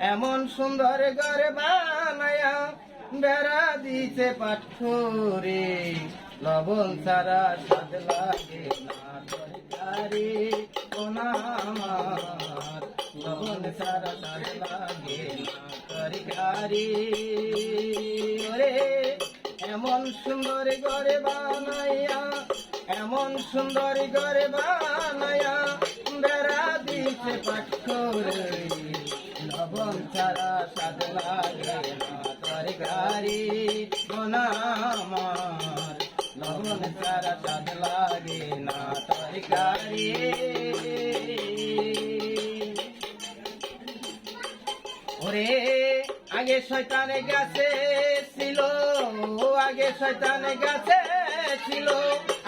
এমন সুন্দর ঘর বানায়া বেড়া দিছে পাঠরে। লবণ ছাড়া স্বাদ লাগে এমন সুন্দর ঘরে বানাইয়া এমন সুন্দর ঘরে বানাইয়া বেড়া দিছে পাঠরে। লবণ ছাড়া স্বাদ লাগে তরকারি কোনা আমার লবণ ছাড়া স্বাদ লাগে না তরকারি ওরে, আগে শয়তানে গেছে ছিল, আগে শয়তানে গেছে ছিল,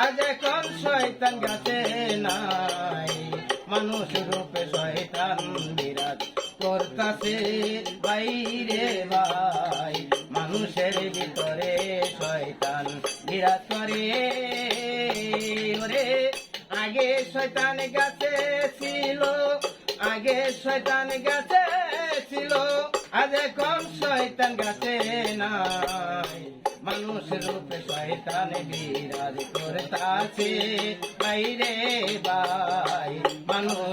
আজ এখন শয়তান গেছে নাই। মানুষ রূপে শয়তান বিরাট করতাছে বাইরে ভাই, মানুষের ভিতরে শয়তান বিরাট করে ওরে, আগে শয়তান গেছে ছিল, আগে শয়তান গেছে ছিল, আজ এখন শয়তান গেছে নাই। মানুষ রূপে শয়তান বিরাজ করতাছে বাইরে ভাই মানুষের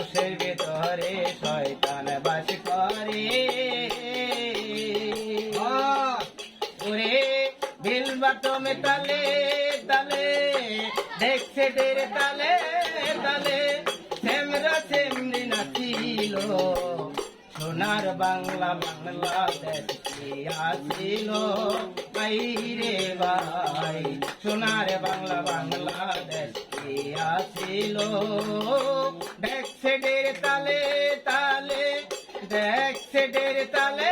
বাটমে তালে তালে, দেখছে দের তালে তালে। সেমরা সেমরি নাচিল, সোনার বাংলা বাংলা দেশে আসিল। বাইরে ভাই, সোনার বাংলা বাংলা দেশে আসিল। দেখছে দের তালে তালে, দেখছে দের তালে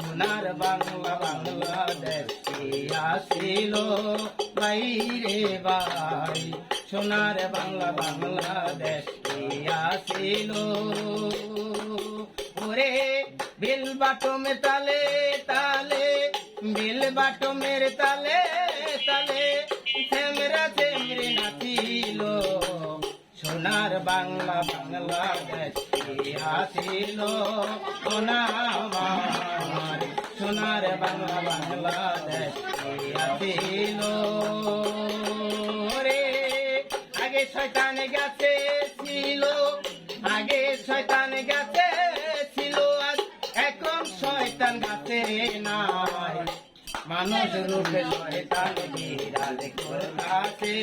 সোনার বাংলা বাংলাদেশ আসিল। বাইরে ভাই সোনার বাংলা বাংলাদেশ আসিল। ওরে, বিল বাটমের তালে তালে, বিল বাটমের তালে তালে সেমরা সেমরি নাচিল। সোনার বাংলা বাংলাদেশ আসিল। সোনার সোনার বাংলা বাংলাদেশ আসিল রে আগে শয়তান গেছে ছিল, আগে শয়তান গেছে ছিল, আজ এখন শয়তান গাছে নাই। মানুষ রূপে শয়তান বিরাজ করতাছে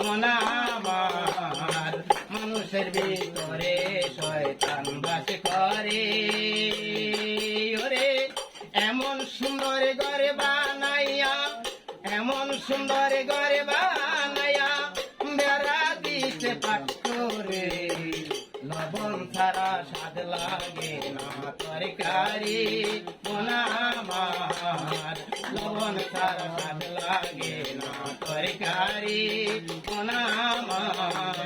মনা আমার। মানুষের ভিতরে শয়তান বাস করে। সুন্দর ঘরে বানাইয়া, এমন সুন্দর ঘরে বানাইয়া বেড়া দিতে পাঠরে লবণ ছাড়া স্বাদ লাগে না তরকারি আমার। লবণ ছাড়া স্বাদ লাগে না তরকারি আমার।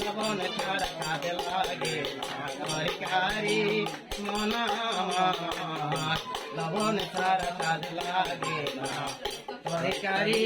লবণ ছাড়া স্বাদ লাগে না তরকারি আমার। ভবন তার কাজ লাগে না। তরকারি।